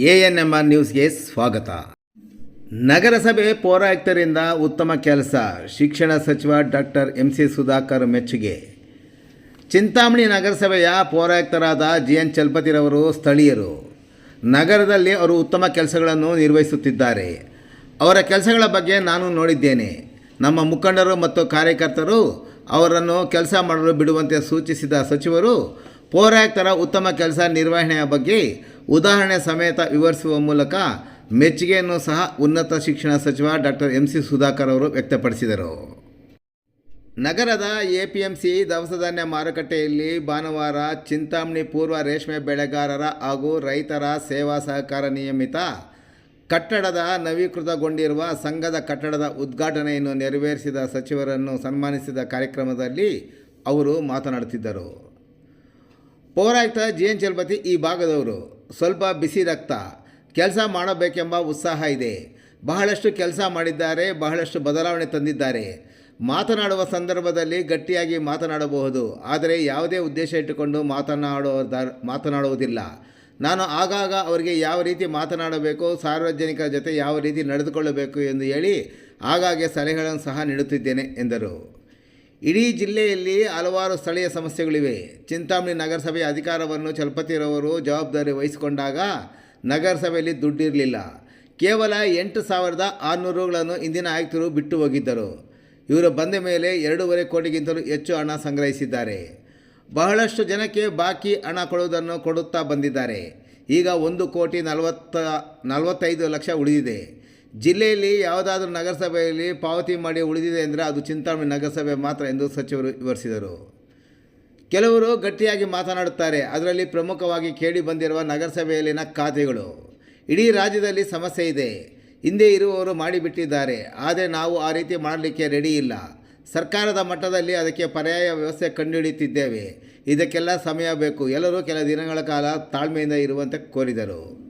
A N M R ನ್ಯೂಸ್ಗೆ ಸ್ವಾಗತ. ನಗರಸಭೆ ಪೌರಾಯುಕ್ತರಿಂದ ಉತ್ತಮ ಕೆಲಸ, ಶಿಕ್ಷಣ ಸಚಿವ ಡಾಕ್ಟರ್ ಎಂ ಸಿ ಸುಧಾಕರ್ ಮೆಚ್ಚುಗೆ. ಚಿಂತಾಮಣಿ ನಗರಸಭೆಯ ಪೌರಾಯುಕ್ತರಾದ ಜಿ ಎನ್ ಚಲಪತಿರವರು ಸ್ಥಳೀಯರು. ನಗರದಲ್ಲಿ ಅವರು ಉತ್ತಮ ಕೆಲಸಗಳನ್ನು ನಿರ್ವಹಿಸುತ್ತಿದ್ದಾರೆ. ಅವರ ಕೆಲಸಗಳ ಬಗ್ಗೆ ನಾನು ನೋಡಿದ್ದೇನೆ. ನಮ್ಮ ಮುಖಂಡರು ಮತ್ತು ಕಾರ್ಯಕರ್ತರು ಅವರನ್ನು ಕೆಲಸ ಮಾಡಲು ಬಿಡುವಂತೆ ಸೂಚಿಸಿದ ಸಚಿವರು, ಪೌರಾಯುಕ್ತರ ಉತ್ತಮ ಕೆಲಸ ನಿರ್ವಹಣೆಯ ಬಗ್ಗೆ ಉದಾಹರಣೆ ಸಮೇತ ವಿವರಿಸುವ ಮೂಲಕ ಮೆಚ್ಚುಗೆಯನ್ನು ಸಹ ಉನ್ನತ ಶಿಕ್ಷಣ ಸಚಿವ ಡಾಕ್ಟರ್ ಎಂ ಸಿ ಸುಧಾಕರ್ ಅವರು ವ್ಯಕ್ತಪಡಿಸಿದರು. ನಗರದ ಎಪಿಎಂಸಿ ದವಸ ಧಾನ್ಯ ಮಾರುಕಟ್ಟೆಯಲ್ಲಿ ಭಾನುವಾರ ಚಿಂತಾಮಣಿ ಪೂರ್ವ ರೇಷ್ಮೆ ಬೆಳೆಗಾರರ ಹಾಗೂ ರೈತರ ಸೇವಾ ಸಹಕಾರ ನಿಯಮಿತ ಕಟ್ಟಡದ ನವೀಕೃತಗೊಂಡಿರುವ ಸಂಘದ ಕಟ್ಟಡದ ಉದ್ಘಾಟನೆಯನ್ನು ನೆರವೇರಿಸಿದ ಸಚಿವರನ್ನು ಸನ್ಮಾನಿಸಿದ ಕಾರ್ಯಕ್ರಮದಲ್ಲಿ ಅವರು ಮಾತನಾಡುತ್ತಿದ್ದರು. ಪೌರಾಯುಕ್ತ ಜಿ ಎನ್ ಚಲಪತಿ ಈ ಭಾಗದವರು ಸ್ವಲ್ಪ ಬಿಸಿ ರಕ್ತ. ಕೆಲಸ ಮಾಡಬೇಕೆಂಬ ಉತ್ಸಾಹ ಇದೆ. ಬಹಳಷ್ಟು ಕೆಲಸ ಮಾಡಿದ್ದಾರೆ, ಬಹಳಷ್ಟು ಬದಲಾವಣೆ ತಂದಿದ್ದಾರೆ. ಮಾತನಾಡುವ ಸಂದರ್ಭದಲ್ಲಿ ಗಟ್ಟಿಯಾಗಿ ಮಾತನಾಡಬಹುದು. ಆದರೆ ಯಾವುದೇ ಉದ್ದೇಶ ಇಟ್ಟುಕೊಂಡು ಮಾತನಾಡುವುದ ಮಾತನಾಡುವುದಿಲ್ಲ. ನಾನು ಆಗಾಗ ಅವರಿಗೆ ಯಾವ ರೀತಿ ಮಾತನಾಡಬೇಕು, ಸಾರ್ವಜನಿಕರ ಜೊತೆ ಯಾವ ರೀತಿ ನಡೆದುಕೊಳ್ಳಬೇಕು ಎಂದು ಹೇಳಿ ಆಗಾಗ್ಗೆ ಸಲಹೆಗಳನ್ನು ಸಹ ನೀಡುತ್ತಿದ್ದೇನೆ ಎಂದರು. ಇಡೀ ಜಿಲ್ಲೆಯಲ್ಲಿ ಹಲವಾರು ಸ್ಥಳೀಯ ಸಮಸ್ಯೆಗಳಿವೆ. ಚಿಂತಾಮಣಿ ನಗರಸಭೆಯ ಅಧಿಕಾರವನ್ನು ಚಲಪತಿರವರು ಜವಾಬ್ದಾರಿ ವಹಿಸಿಕೊಂಡಾಗ ನಗರಸಭೆಯಲ್ಲಿ ದುಡ್ಡಿರಲಿಲ್ಲ. ಕೇವಲ ಎಂಟು ಸಾವಿರದ ಆರುನೂರುಗಳನ್ನು ಇಂದಿನ ಆಯುಕ್ತರು ಬಿಟ್ಟು ಹೋಗಿದ್ದರು. ಇವರು ಬಂದ ಮೇಲೆ ಎರಡೂವರೆ ಕೋಟಿಗಿಂತಲೂ ಹೆಚ್ಚು ಹಣ ಸಂಗ್ರಹಿಸಿದ್ದಾರೆ. ಬಹಳಷ್ಟು ಜನಕ್ಕೆ ಬಾಕಿ ಹಣ ಕೊಡುವುದನ್ನು ಕೊಡುತ್ತಾ ಬಂದಿದ್ದಾರೆ. ಈಗ ಒಂದು ಕೋಟಿ ನಲವತ್ತ, ನಲವತ್ತೈದು ಲಕ್ಷ ಉಳಿದಿದೆ. ಜಿಲ್ಲೆಯಲ್ಲಿ ಯಾವುದಾದ್ರೂ ನಗರಸಭೆಯಲ್ಲಿ ಪಾವತಿ ಮಾಡಿ ಉಳಿದಿದೆ ಅಂದರೆ ಅದು ಚಿಂತಾಮಣಿ ನಗರಸಭೆ ಮಾತ್ರ ಎಂದು ಸಚಿವರು ವಿವರಿಸಿದರು. ಕೆಲವರು ಗಟ್ಟಿಯಾಗಿ ಮಾತನಾಡುತ್ತಾರೆ, ಅದರಲ್ಲಿ ಪ್ರಮುಖವಾಗಿ ಕೇಳಿ ಬಂದಿರುವ ನಗರಸಭೆಯಲ್ಲಿನ ಖಾತೆಗಳು. ಇಡೀ ರಾಜ್ಯದಲ್ಲಿ ಸಮಸ್ಯೆ ಇದೆ. ಹಿಂದೆ ಇರುವವರು ಮಾಡಿಬಿಟ್ಟಿದ್ದಾರೆ, ಆದರೆ ನಾವು ಆ ರೀತಿ ಮಾಡಲಿಕ್ಕೆ ರೆಡಿ ಇಲ್ಲ. ಸರ್ಕಾರದ ಮಟ್ಟದಲ್ಲಿ ಅದಕ್ಕೆ ಪರ್ಯಾಯ ವ್ಯವಸ್ಥೆ ಕಂಡುಹಿಡಿಯುತ್ತಿದ್ದೇವೆ. ಇದಕ್ಕೆಲ್ಲ ಸಮಯ ಬೇಕು. ಎಲ್ಲರೂ ಕೆಲ ದಿನಗಳ ಕಾಲ ತಾಳ್ಮೆಯಿಂದ ಇರುವಂತೆ ಕೋರಿದರು.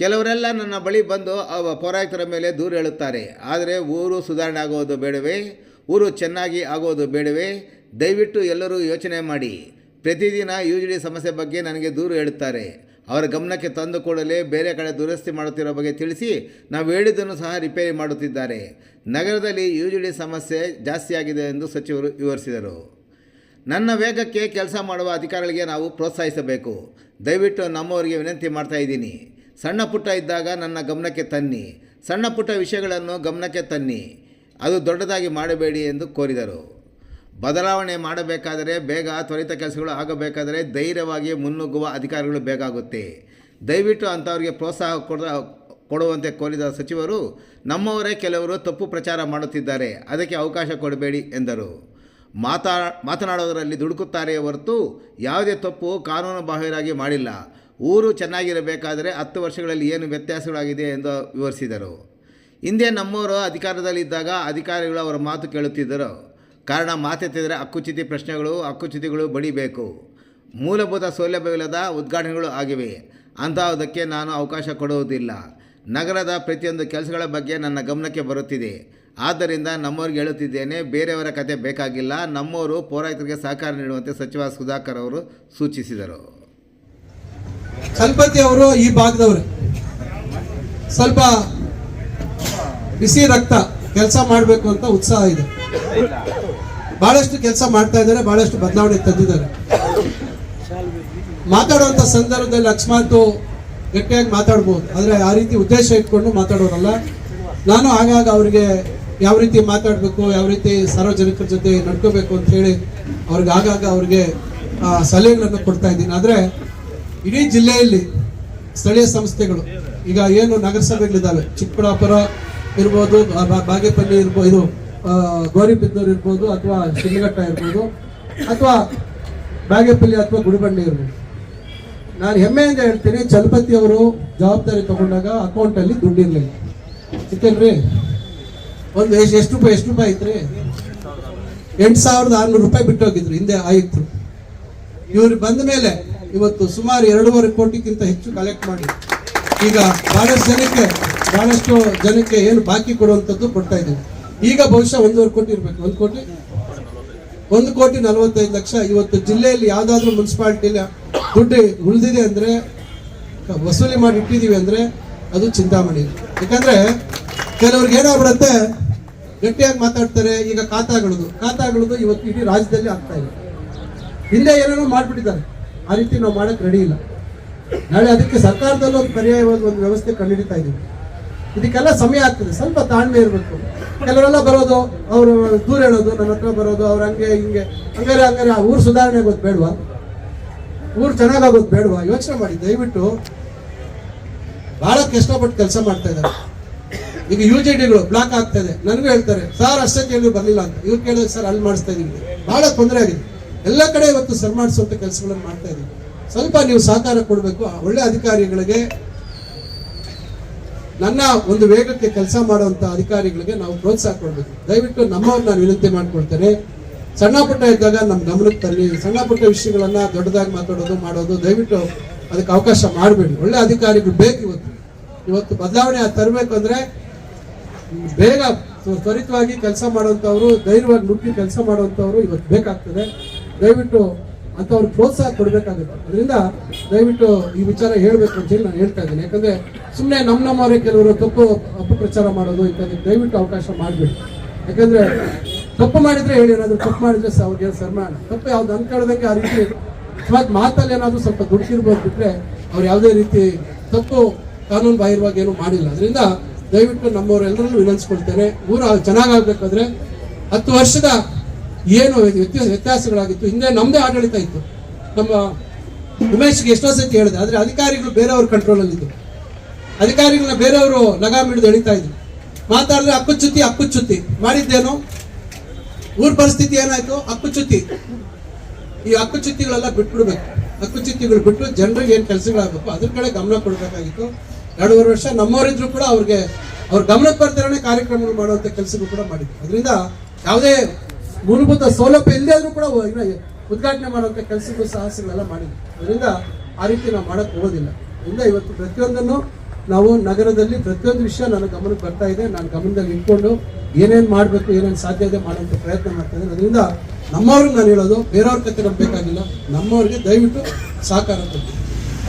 ಕೆಲವರೆಲ್ಲ ನನ್ನ ಬಳಿ ಬಂದು ಅವ ಪೌರಾಯುಕ್ತರ ಮೇಲೆ ದೂರು ಹೇಳುತ್ತಾರೆ. ಆದರೆ ಊರು ಸುಧಾರಣೆ ಆಗೋದು ಬೇಡವೇ? ಊರು ಚೆನ್ನಾಗಿ ಆಗೋದು ಬೇಡವೇ? ದಯವಿಟ್ಟು ಎಲ್ಲರೂ ಯೋಚನೆ ಮಾಡಿ. ಪ್ರತಿದಿನ ಯು ಜಿ ಡಿ ಸಮಸ್ಯೆ ಬಗ್ಗೆ ನನಗೆ ದೂರು ಹೇಳುತ್ತಾರೆ. ಅವರ ಗಮನಕ್ಕೆ ತಂದು ಕೂಡಲೇ ಬೇರೆ ಕಡೆ ದುರಸ್ತಿ ಮಾಡುತ್ತಿರೋ ಬಗ್ಗೆ ತಿಳಿಸಿ ನಾವು ಹೇಳಿದ್ದನ್ನು ಸಹ ರಿಪೇರಿ ಮಾಡುತ್ತಿದ್ದಾರೆ. ನಗರದಲ್ಲಿ ಯು ಜಿ ಡಿ ಸಮಸ್ಯೆ ಜಾಸ್ತಿಯಾಗಿದೆ ಎಂದು ಸಚಿವರು ವಿವರಿಸಿದರು. ನನ್ನ ವೇಗಕ್ಕೆ ಕೆಲಸ ಮಾಡುವ ಅಧಿಕಾರಿಗಳಿಗೆ ನಾವು ಪ್ರೋತ್ಸಾಹಿಸಬೇಕು. ದಯವಿಟ್ಟು ನಮ್ಮವರಿಗೆ ವಿನಂತಿ ಮಾಡ್ತಾ ಇದ್ದೀನಿ. ಸಣ್ಣ ಪುಟ್ಟ ಇದ್ದಾಗ ನನ್ನ ಗಮನಕ್ಕೆ ತನ್ನಿ. ಸಣ್ಣ ಪುಟ್ಟ ವಿಷಯಗಳನ್ನು ಗಮನಕ್ಕೆ ತನ್ನಿ. ಅದು ದೊಡ್ಡದಾಗಿ ಮಾಡಬೇಡಿ ಎಂದು ಕೋರಿದರು. ಬದಲಾವಣೆ ಮಾಡಬೇಕಾದರೆ ಬೇಗ ತ್ವರಿತ ಕೆಲಸಗಳು ಆಗಬೇಕಾದರೆ ಧೈರ್ಯವಾಗಿ ಮುನ್ನುಗ್ಗುವ ಅಧಿಕಾರಿಗಳು ಬೇಕಾಗುತ್ತೆ. ದಯವಿಟ್ಟು ಅಂಥವ್ರಿಗೆ ಪ್ರೋತ್ಸಾಹ ಕೊಡ, ಕೊಡುವಂತೆ ಕೋರಿದ ಸಚಿವರು, ನಮ್ಮವರೇ ಕೆಲವರು ತಪ್ಪು ಪ್ರಚಾರ ಮಾಡುತ್ತಿದ್ದಾರೆ. ಅದಕ್ಕೆ ಅವಕಾಶ ಕೊಡಬೇಡಿ ಎಂದರು. ಮಾತಾ, ಮಾತನಾಡೋದರಲ್ಲಿ ದುಡುಕುತ್ತಾರೆಯೇ ಹೊರತು ಯಾವುದೇ ತಪ್ಪು ಕಾನೂನು ಬಾಹಿರಾಗಿ ಮಾಡಿಲ್ಲ. ಊರು ಚೆನ್ನಾಗಿರಬೇಕಾದರೆ ಹತ್ತು ವರ್ಷಗಳಲ್ಲಿ ಏನು ವ್ಯತ್ಯಾಸಗಳಾಗಿದೆ ಎಂದು ವಿವರಿಸಿದರು. ಹಿಂದೆ ನಮ್ಮವರು ಅಧಿಕಾರದಲ್ಲಿದ್ದಾಗ ಅಧಿಕಾರಿಗಳು ಅವರ ಮಾತು ಕೇಳುತ್ತಿದ್ದರು. ಕಾರಣ ಮಾತೆತ್ತಿದರೆ ಹಕ್ಕುಚ್ಯುತಿ ಪ್ರಶ್ನೆಗಳು ಹಕ್ಕುಚ್ಯುತಿಗಳು ಬಡಿಬೇಕು. ಮೂಲಭೂತ ಸೌಲಭ್ಯವಿಲ್ಲದ ಉದ್ಘಾಟನೆಗಳು ಆಗಿವೆ. ಅಂತಹದಕ್ಕೆ ನಾನು ಅವಕಾಶ ಕೊಡುವುದಿಲ್ಲ. ನಗರದ ಪ್ರತಿಯೊಂದು ಕೆಲಸಗಳ ಬಗ್ಗೆ ನನ್ನ ಗಮನಕ್ಕೆ ಬರುತ್ತಿದೆ. ಆದ್ದರಿಂದ ನಮ್ಮವ್ರಿಗೆ ಹೇಳುತ್ತಿದ್ದೇನೆ, ಬೇರೆಯವರ ಕತೆ ಬೇಕಾಗಿಲ್ಲ. ನಮ್ಮವರು ಪೌರಾಯಿತರಿಗೆ ಸಹಕಾರ ನೀಡುವಂತೆ ಸಚಿವ ಸುಧಾಕರ್ ಅವರು ಸೂಚಿಸಿದರು. ಚಲಪತಿ ಅವರು ಈ ಭಾಗದವ್ರೆ. ಸ್ವಲ್ಪ ಬಿಸಿ ರಕ್ತ ಕೆಲಸ ಮಾಡಬೇಕು ಅಂತ ಉತ್ಸಾಹ ಇದೆ. ಬಹಳಷ್ಟು ಕೆಲಸ ಮಾಡ್ತಾ ಇದ್ದಾರೆ, ಬಹಳಷ್ಟು ಬದಲಾವಣೆ ತಂದಿದ್ದಾರೆ. ಮಾತಾಡುವಂತ ಸಂದರ್ಭದಲ್ಲಿ ಅಕಸ್ಮಾತ್ ಗಟ್ಟಿಯಾಗಿ ಮಾತಾಡ್ಬೋದು. ಆದ್ರೆ ಆ ರೀತಿ ಉದ್ದೇಶ ಇಟ್ಕೊಂಡು ಮಾತಾಡೋರಲ್ಲ. ನಾನು ಆಗಾಗ ಅವರಿಗೆ ಯಾವ ರೀತಿ ಮಾತಾಡಬೇಕು, ಯಾವ ರೀತಿ ಸಾರ್ವಜನಿಕರ ಜೊತೆ ನಡ್ಕೋಬೇಕು ಅಂತ ಹೇಳಿ ಅವ್ರಿಗೆ ಆಗಾಗ ಅವ್ರಿಗೆ ಸಲಹೆಗಳನ್ನು ಕೊಡ್ತಾ ಇದ್ದೀನಿ. ಆದ್ರೆ ಇಡೀ ಜಿಲ್ಲೆಯಲ್ಲಿ ಸ್ಥಳೀಯ ಸಂಸ್ಥೆಗಳು, ಈಗ ಏನು ನಗರಸಭೆಗಳಿದ್ದಾವೆ, ಚಿಕ್ಕಬಳ್ಳಾಪುರ ಇರ್ಬೋದು ಬಾಗೇಪಲ್ಲಿ ಇರ್ಬೋದು ಇದು ಗೌರಿಬಿದ್ದೂರು ಇರ್ಬೋದು, ಅಥವಾ ಶಿಲ್ಲಘಟ್ಟ ಇರ್ಬೋದು, ಅಥವಾ ಬಾಗೇಪಲ್ಲಿ ಅಥವಾ ಗುಡಿಬಂಡೆ ಇರ್ಬೋದು. ನಾನು ಹೆಮ್ಮೆಯಿಂದ ಹೇಳ್ತೀನಿ, ಚಲಪತಿ ಅವರು ಜವಾಬ್ದಾರಿ ತಗೊಂಡಾಗ ಅಕೌಂಟಲ್ಲಿ ದುಡ್ಡು ಇರ್ಲಿಲ್ಲ. ಸಿಕ್ಕೇನ್ರಿ ಒಂದು ಎಷ್ಟು ಎಷ್ಟು ರೂಪಾಯಿ ಎಷ್ಟು ರೂಪಾಯಿ ಐತ್ರಿ ಎಂಟು ಸಾವಿರದ ಆರುನೂರು ರೂಪಾಯಿ ಬಿಟ್ಟು ಹೋಗಿದ್ರು ಹಿಂದೆ ಆಯುಕ್ತರು. ಇವ್ರು ಬಂದ ಮೇಲೆ ಇವತ್ತು ಸುಮಾರು ಎರಡೂವರೆ ಕೋಟಿಗಿಂತ ಹೆಚ್ಚು ಕಲೆಕ್ಟ್ ಮಾಡಿ. ಈಗ ಬಹಳಷ್ಟು ಜನಕ್ಕೆ ಬಹಳಷ್ಟು ಜನಕ್ಕೆ ಏನು ಬಾಕಿ ಕೊಡುವಂಥದ್ದು ಕೊಡ್ತಾ ಇದ್ದೀವಿ. ಈಗ ಬಹುಶಃ ಒಂದೂವರೆ ಕೋಟಿ ಇರಬೇಕು. ಒಂದು ಕೋಟಿ? ಒಂದು ಕೋಟಿ ನಲವತ್ತೈದು ಲಕ್ಷ. ಇವತ್ತು ಜಿಲ್ಲೆಯಲ್ಲಿ ಯಾವುದಾದ್ರೂ ಮುನ್ಸಿಪಾಲಿಟಿಲಿ ದುಡ್ಡು ಉಳಿದಿದೆ ಅಂದರೆ, ವಸೂಲಿ ಮಾಡಿ ಇಟ್ಟಿದ್ದೀವಿ ಅಂದರೆ ಅದು ಚಿಂತಾಮಣಿ. ಯಾಕಂದರೆ ಕೆಲವ್ರಿಗೆ ಏನಾಗ್ಬಿಡುತ್ತೆ, ಗಟ್ಟಿಯಾಗಿ ಮಾತಾಡ್ತಾರೆ, ಈಗ ಖಾತಾಗಳದು ಖಾತಾಗಳದು ಇವತ್ತು ಇಡೀ ರಾಜ್ಯದಲ್ಲಿ ಆಗ್ತಾ ಇದೆ. ಹಿಂದೆ ಏನೇನೋ ಮಾಡ್ಬಿಟ್ಟಿದ್ದಾರೆ. ಆ ರೀತಿ ನಾವು ಮಾಡಕ್ಕೆ ರೆಡಿ ಇಲ್ಲ. ನಾಳೆ ಅದಕ್ಕೆ ಸರ್ಕಾರದಲ್ಲೂ ಒಂದು ಪರ್ಯಾಯವಾದ ಒಂದು ವ್ಯವಸ್ಥೆ ಕಂಡುಹಿಡಿತಾ ಇದ್ದೀವಿ. ಇದಕ್ಕೆಲ್ಲ ಸಮಯ ಆಗ್ತದೆ. ಸ್ವಲ್ಪ ತಾಳ್ಮೆ ಇರಬೇಕು. ಕೆಲವರೆಲ್ಲ ಬರೋದು, ಅವರು ದೂರ ಹೇಳೋದು ನನ್ನ ಹತ್ರ ಬರೋದು, ಅವ್ರು ಹಂಗೆ, ಹಿಂಗೆ, ಹಂಗಾರೆ ಹಂಗಾರೆ ಊರು ಸುಧಾರಣೆ ಆಗೋದು ಬೇಡವಾ? ಊರು ಚೆನ್ನಾಗಾಗೋದು ಬೇಡವಾ? ಯೋಚನೆ ಮಾಡಿ, ದಯವಿಟ್ಟು. ಬಹಳ ಕಷ್ಟಪಟ್ಟು ಕೆಲಸ ಮಾಡ್ತಾ ಇದ್ದಾರೆ. ಈಗ ಯು ಜಿ ಡಿಗಳು ಬ್ಲಾಕ್ ಆಗ್ತಾ ಇದೆ. ನನಗೂ ಹೇಳ್ತಾರೆ, ಸರ್, ಅಷ್ಟೇ ಕೇಳಿ ಬರಲಿಲ್ಲ ಅಂತ. ಇವ್ರು ಕೇಳಿದ್ರೆ, ಸರ್, ಅಲ್ಲಿ ಮಾಡಿಸ್ತಾ ಇದ್ದೀವಿ ಬಹಳ ತೊಂದರೆ ಆಗಿದೆ. ಎಲ್ಲ ಕಡೆ ಇವತ್ತು ಸರ್ ಮಾಡಿಸುವಂತ ಕೆಲಸಗಳನ್ನು ಮಾಡ್ತಾ ಇದ್ದೀವಿ ಸ್ವಲ್ಪ ನೀವು ಸಹಕಾರ ಕೊಡಬೇಕು. ಒಳ್ಳೆ ಅಧಿಕಾರಿಗಳಿಗೆ, ನನ್ನ ಒಂದು ವೇಗಕ್ಕೆ ಕೆಲಸ ಮಾಡುವಂತ ಅಧಿಕಾರಿಗಳಿಗೆ ನಾವು ಪ್ರೋತ್ಸಾಹ ಕೊಡಬೇಕು. ದಯವಿಟ್ಟು ನಮ್ಮವ್ರು ನಾನು ವಿನಂತಿ ಮಾಡ್ಕೊಳ್ತೇನೆ. ಸಣ್ಣ ಪುಟ್ಟ ಇದ್ದಾಗ ನಮ್ಮ ಗಮನಕ್ಕೆ ತರಲಿ. ಸಣ್ಣ ಪುಟ್ಟ ವಿಷಯಗಳನ್ನ ದೊಡ್ಡದಾಗಿ ಮಾತಾಡೋದು, ಮಾಡೋದು, ದಯವಿಟ್ಟು ಅದಕ್ಕೆ ಅವಕಾಶ ಮಾಡಬೇಡಿ. ಒಳ್ಳೆ ಅಧಿಕಾರಿಗಳು ಬೇಕು ಇವತ್ತು. ಇವತ್ತು ಬದಲಾವಣೆ ತರಬೇಕು ಅಂದ್ರೆ ಬೇಗ ತ್ವರಿತವಾಗಿ ಕೆಲಸ ಮಾಡುವಂಥವ್ರು ಧೈರ್ಯವಾಗಿ ನುಗ್ಗಿ ಕೆಲಸ ಮಾಡುವಂಥವ್ರು ಇವತ್ತು ಬೇಕಾಗ್ತದೆ. ದಯವಿಟ್ಟು ಅಂಥವ್ರು ಪ್ರೋತ್ಸಾಹ ಕೊಡಬೇಕಾಗುತ್ತೆ. ಅದರಿಂದ ದಯವಿಟ್ಟು ಈ ವಿಚಾರ ಹೇಳಬೇಕು ಅಂತ ಹೇಳಿ ನಾನು ಹೇಳ್ತಾ ಇದ್ದೀನಿ. ಯಾಕಂದ್ರೆ ಸುಮ್ಮನೆ ನಮ್ಮ ನಮ್ಮವರೇ ಕೆಲವರು ತಪ್ಪು, ಅಪಪ್ರಚಾರ ಮಾಡೋದು ಇಂಥದ್ದು ದಯವಿಟ್ಟು ಅವಕಾಶ ಮಾಡಬೇಡಿ. ಯಾಕಂದ್ರೆ ತಪ್ಪು ಮಾಡಿದ್ರೆ ಹೇಳಿ, ಏನಾದರೂ ತಪ್ಪು ಮಾಡಿದ್ರೆ ಸ- ಅವ್ರಿಗೆ ಸನ್ಮಾನ. ತಪ್ಪು ಯಾವ್ದು ಅನ್ಕೊಳ್ಳೋದಕ್ಕೆ ಆ ರೀತಿ ಮತ್ತು ಮಾತಲ್ಲಿ ಏನಾದ್ರೂ ಸ್ವಲ್ಪ ದುಡ್ಕಿರ್ಬೋದು ಬಿಟ್ಟರೆ ಅವ್ರು ಯಾವುದೇ ರೀತಿ ತಪ್ಪು ಕಾನೂನು ಬಾಹಿರವಾಗಿ ಏನು ಮಾಡಿಲ್ಲ. ಅದರಿಂದ ದಯವಿಟ್ಟು ನಮ್ಮವರೆಲ್ಲರನ್ನು ವಿನಂತಿಸ್ಕೊಳ್ತೇನೆ. ಊರು ಚೆನ್ನಾಗಾಗಬೇಕಾದ್ರೆ ಹತ್ತು ವರ್ಷದ ಏನು ವ್ಯತ್ಯಾಸ ವ್ಯತ್ಯಾಸಗಳಾಗಿತ್ತು. ಹಿಂದೆ ನಮ್ಮದೇ ಆಡಳಿತ ಇತ್ತು. ನಮ್ಮ ಉಮೇಶ್ಗೆ ಎಷ್ಟೋ ಸತಿ ಹೇಳಿದೆ ಆದರೆ ಅಧಿಕಾರಿಗಳು ಬೇರೆಯವ್ರ ಕಂಟ್ರೋಲಲ್ಲಿದ್ದು ಅಧಿಕಾರಿಗಳನ್ನ ಬೇರೆಯವರು ಲಗಾಮ್ ಹಿಡಿದು ಎಳಿತಾ ಇದ್ರು. ಮಾತಾಡಿದ್ರೆ ಅಕ್ಕುಚ್ಚುತ್ತಿ ಅಕ್ಕುಚ್ಚುತ್ತಿ ಮಾಡಿದ್ದೇನು? ಊರ್ ಪರಿಸ್ಥಿತಿ ಏನಾಯ್ತು? ಅಕ್ಕುಚ್ಚುತ್ತಿ ಈ ಹಕ್ಕುಚ್ಯುತಿಗಳೆಲ್ಲ ಬಿಟ್ಬಿಡ್ಬೇಕು. ಹಕ್ಕುಚ್ಯುತಿಗಳು ಬಿಟ್ಟು ಜನರಿಗೆ ಏನು ಕೆಲಸಗಳಾಗಬೇಕು? ಅದ್ರ ಕಡೆ ಗಮನ ಕೊಡಬೇಕಾಗಿತ್ತು. ಎರಡೂವರೆ ವರ್ಷ ನಮ್ಮವರಿದ್ರು ಕೂಡ ಅವ್ರಿಗೆ ಅವ್ರ ಗಮನಕ್ಕೆ ಬರ್ತಾರೆ ಕಾರ್ಯಕ್ರಮಗಳು ಮಾಡುವಂಥ ಕೆಲಸಗಳು ಕೂಡ ಮಾಡಿದ್ರು. ಅದರಿಂದ ಯಾವುದೇ ಮೂಲಭೂತ ಸೌಲಭ್ಯ ಇಲ್ಲದೆ ಕೂಡ ಉದ್ಘಾಟನೆ ಮಾಡುವಂಥ ಕೆಲಸಕ್ಕೂ ಸಾಹಸಗಳೆಲ್ಲ ಮಾಡಿದ್ವಿ. ಅದರಿಂದ ಆ ರೀತಿ ನಾವು ಮಾಡಕ್ ಹೋಗೋದಿಲ್ಲ. ಅದರಿಂದ ಇವತ್ತು ಪ್ರತಿಯೊಂದನ್ನು ನಾವು ನಗರದಲ್ಲಿ ಪ್ರತಿಯೊಂದು ವಿಷಯ ನನ್ನ ಗಮನಕ್ಕೆ ಬರ್ತಾ ಇದೆ. ನಾನು ಗಮನದಲ್ಲಿ ಇಟ್ಕೊಂಡು ಏನೇನು ಮಾಡಬೇಕು, ಏನೇನು ಸಾಧ್ಯ ಇದೆ ಮಾಡುವಂಥ ಪ್ರಯತ್ನ ಮಾಡ್ತಾ ಇದ್ದೇನೆ. ಅದರಿಂದ ನಮ್ಮವ್ರಿಗೆ ನಾನು ಹೇಳೋದು, ಬೇರೆಯವ್ರ ಕತೆ ನಂಬಬೇಕಾಗಿಲ್ಲ. ಬೇಕಾಗಿಲ್ಲ ನಮ್ಮವ್ರಿಗೆ ದಯವಿಟ್ಟು ಸಹಕಾರ ಕೊಡಿ.